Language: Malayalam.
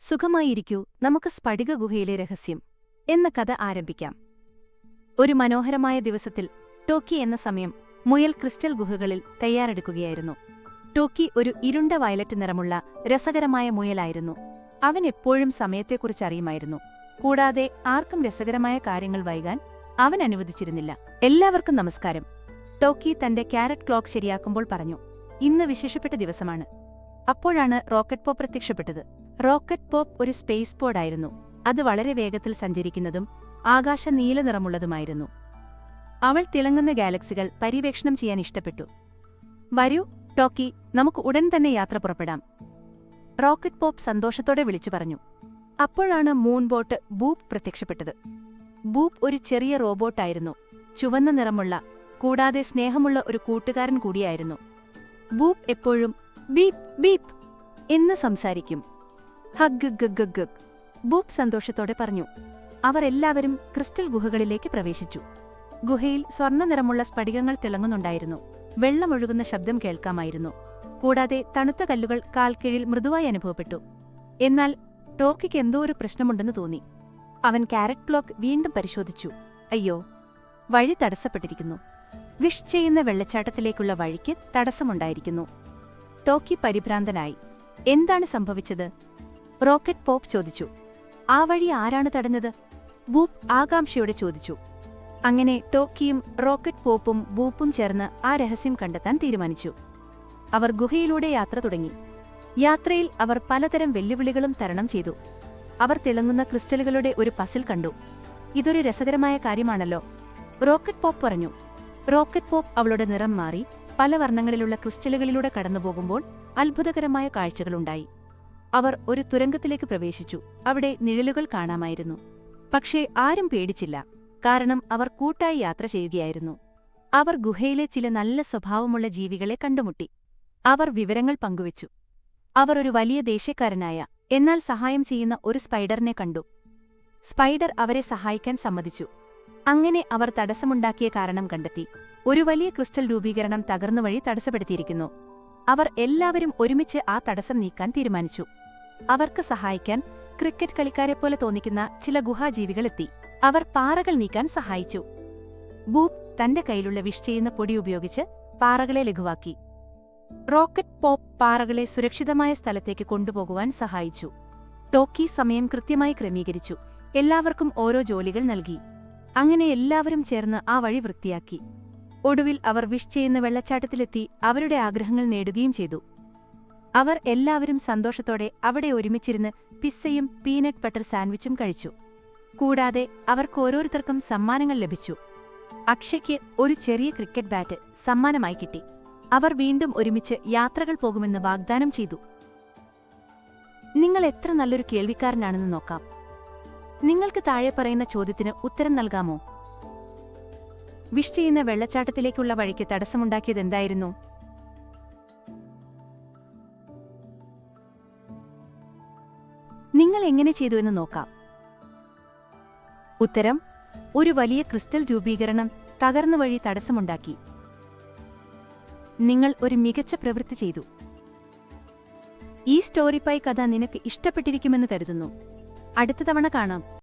സുഖമായിരിക്കൂ. നമുക്ക് സ്ഫടിക ഗുഹയിലെ രഹസ്യം എന്ന കഥ ആരംഭിക്കാം. ഒരു മനോഹരമായ ദിവസത്തിൽ ടോക്കി എന്ന സമയം മുയൽ ക്രിസ്റ്റൽ ഗുഹകളിൽ തയ്യാറെടുക്കുകയായിരുന്നു. ടോക്കി ഒരു ഇരുണ്ട വയലറ്റ് നിറമുള്ള രസകരമായ മുയലായിരുന്നു. അവൻ എപ്പോഴും സമയത്തെക്കുറിച്ച് അറിയുമായിരുന്നു. കൂടാതെ ആർക്കും രസകരമായ കാര്യങ്ങൾ വൈകാൻ അവൻ അനുവദിച്ചിരുന്നില്ല. എല്ലാവർക്കും നമസ്കാരം. ടോക്കി തന്റെ ക്യാരറ്റ് ക്ലോക്ക് ശരിയാക്കുമ്പോൾ പറഞ്ഞു ഇന്ന് വിശേഷപ്പെട്ട ദിവസമാണ്. അപ്പോഴാണ് റോക്കറ്റ് പോ പ്രത്യക്ഷപ്പെട്ടത്. റോക്കറ്റ് പോപ്പ് ഒരു സ്പേസ് പോഡായിരുന്നു. അത് വളരെ വേഗത്തിൽ സഞ്ചരിക്കുന്നതും ആകാശ നീല നിറമുള്ളതുമായിരുന്നു. അവൾ തിളങ്ങുന്ന ഗാലക്സികൾ പര്യവേക്ഷണം ചെയ്യാൻ ഇഷ്ടപ്പെട്ടു. വരൂ ടോക്കി നമുക്ക് ഉടൻ തന്നെ യാത്ര പുറപ്പെടാം റോക്കറ്റ് പോപ്പ് സന്തോഷത്തോടെ വിളിച്ചു പറഞ്ഞു. അപ്പോഴാണ് മൂൺ ബോട്ട് ബൂപ്പ് പ്രത്യക്ഷപ്പെട്ടത്. ബൂപ്പ് ഒരു ചെറിയ റോബോട്ടായിരുന്നു. ചുവന്ന നിറമുള്ള കൂടാതെ സ്നേഹമുള്ള ഒരു കൂട്ടുകാരൻ കൂടിയായിരുന്നു. ബൂപ്പ് എപ്പോഴും ബീപ് ബീപ് എന്ന് സംസാരിക്കും. ഹഗ് ഗഗ് ഗഗ് സന്തോഷത്തോടെ പറഞ്ഞു. അവർ എല്ലാവരും ക്രിസ്റ്റൽ ഗുഹകളിലേക്ക് പ്രവേശിച്ചു. ഗുഹയിൽ സ്വർണ നിറമുള്ള സ്ഫടികങ്ങൾ തിളങ്ങുന്നുണ്ടായിരുന്നു. വെള്ളമൊഴുകുന്ന ശബ്ദം കേൾക്കാമായിരുന്നു. കൂടാതെ തണുത്ത കല്ലുകൾ കാൽക്കീഴിൽ മൃദുവായി അനുഭവപ്പെട്ടു. എന്നാൽ ടോക്കിക്ക് എന്തോ ഒരു പ്രശ്നമുണ്ടെന്ന് തോന്നി. അവൻ കാരറ്റ് ക്ലോക്ക് വീണ്ടും പരിശോധിച്ചു. അയ്യോ വഴി തടസ്സപ്പെട്ടിരിക്കുന്നു. വിഷ് ചെയ്യുന്ന വെള്ളച്ചാട്ടത്തിലേക്കുള്ള വഴിക്ക് തടസ്സമുണ്ടായിരിക്കുന്നു. ടോക്കി പരിഭ്രാന്തനായി. എന്താണ് സംഭവിച്ചത്? റോക്കറ്റ് പോപ്പ് ചോദിച്ചു. ആ വഴി ആരാണ് തടഞ്ഞത്? ബൂപ്പ് ആകാംക്ഷയോടെ ചോദിച്ചു. അങ്ങനെ ടോക്കിയും റോക്കറ്റ് പോപ്പും ബൂപ്പും ചേർന്ന് ആ രഹസ്യം കണ്ടെത്താൻ തീരുമാനിച്ചു. അവർ ഗുഹയിലൂടെ യാത്ര തുടങ്ങി. യാത്രയിൽ അവർ പലതരം വെല്ലുവിളികളും തരണം ചെയ്തു. അവർ തിളങ്ങുന്ന ക്രിസ്റ്റലുകളുടെ ഒരു പസിൽ കണ്ടു. ഇതൊരു രസകരമായ കാര്യമാണല്ലോ. റോക്കറ്റ് പോപ്പ് പറഞ്ഞു. റോക്കറ്റ് പോപ്പ് അവളുടെ നിറം മാറി പല വർണങ്ങളിലുള്ള ക്രിസ്റ്റലുകളിലൂടെ കടന്നുപോകുമ്പോൾ അത്ഭുതകരമായ കാഴ്ചകളുണ്ടായി. അവർ ഒരു തുരങ്കത്തിലേക്ക് പ്രവേശിച്ചു. അവിടെ നിഴലുകൾ കാണാമായിരുന്നു. പക്ഷേ ആരും പേടിച്ചില്ല. കാരണം അവർ കൂട്ടായി യാത്ര ചെയ്യുകയായിരുന്നു. അവർ ഗുഹയിലെ ചില നല്ല സ്വഭാവമുള്ള ജീവികളെ കണ്ടുമുട്ടി. അവർ വിവരങ്ങൾ പങ്കുവച്ചു. അവർ ഒരു വലിയ ദേഷ്യക്കാരനായ എന്നാൽ സഹായം ചെയ്യുന്ന ഒരു സ്പൈഡറിനെ കണ്ടു. സ്പൈഡർ അവരെ സഹായിക്കാൻ സമ്മതിച്ചു. അങ്ങനെ അവർ തടസ്സമുണ്ടാക്കിയ കാരണം കണ്ടെത്തി. ഒരു വലിയ ക്രിസ്റ്റൽ രൂപീകരണം തകർന്നുവഴി തടസ്സപ്പെടുത്തിയിരിക്കുന്നു. അവർ എല്ലാവരും ഒരുമിച്ച് ആ തടസ്സം നീക്കാൻ തീരുമാനിച്ചു. അവർക്ക് സഹായിക്കാൻ ക്രിക്കറ്റ് കളിക്കാരെ പോലെ തോന്നിക്കുന്ന ചില ഗുഹാജീവികളെത്തി. അവർ പാറകൾ നീക്കാൻ സഹായിച്ചു. ബൂപ്പ് തന്റെ കയ്യിലുള്ള വിഷ് ചെയ്യുന്ന പൊടി ഉപയോഗിച്ച് പാറകളെ ലഘുവാക്കി. റോക്കറ്റ് പോപ്പ് പാറകളെ സുരക്ഷിതമായ സ്ഥലത്തേക്ക് കൊണ്ടുപോകുവാൻ സഹായിച്ചു. ടോക്കി സമയം കൃത്യമായി ക്രമീകരിച്ചു. എല്ലാവർക്കും ഓരോ ജോലികൾ നൽകി. അങ്ങനെ എല്ലാവരും ചേർന്ന് ആ വഴി വൃത്തിയാക്കി. ഒടുവിൽ അവർ വിഷ് ചെയ്യുന്ന വെള്ളച്ചാട്ടത്തിലെത്തി അവരുടെ ആഗ്രഹങ്ങൾ നേടുകയും ചെയ്തു. അവർ എല്ലാവരും സന്തോഷത്തോടെ അവിടെ ഒരുമിച്ചിരുന്ന് പിസ്സയും പീനട്ട് ബട്ടർ സാൻഡ്വിച്ചും കഴിച്ചു. കൂടാതെ അവർക്ക് ഓരോരുത്തർക്കും സമ്മാനങ്ങൾ ലഭിച്ചു. അക്ഷയ്ക്ക് ഒരു ചെറിയ ക്രിക്കറ്റ് ബാറ്റ് സമ്മാനമായി കിട്ടി. അവർ വീണ്ടും ഒരുമിച്ച് യാത്രകൾ പോകുമെന്ന് വാഗ്ദാനം ചെയ്തു. നിങ്ങൾ എത്ര നല്ലൊരു കേൾവിക്കാരനാണെന്ന് നോക്കാം. നിങ്ങൾക്ക് താഴെ പറയുന്ന ചോദ്യത്തിന് ഉത്തരം നൽകാമോ? വിഷ് ചെയ്യുന്ന വെള്ളച്ചാട്ടത്തിലേക്കുള്ള വഴിക്ക് തടസ്സമുണ്ടാക്കിയത് നിങ്ങൾ എങ്ങനെ ചെയ്തു എന്ന് നോക്കാം. ഉത്തരം ഒരു വലിയ ക്രിസ്റ്റൽ രൂപീകരണം തകർന്നു വഴി തടസ്സമുണ്ടാക്കി. നിങ്ങൾ ഒരു മികച്ച പ്രവൃത്തി ചെയ്തു. ഈ സ്റ്റോറി സ്റ്റോറിപ്പായി കഥ നിനക്ക് ഇഷ്ടപ്പെട്ടിരിക്കുമെന്ന് കരുതുന്നു. അടുത്ത തവണ കാണാം.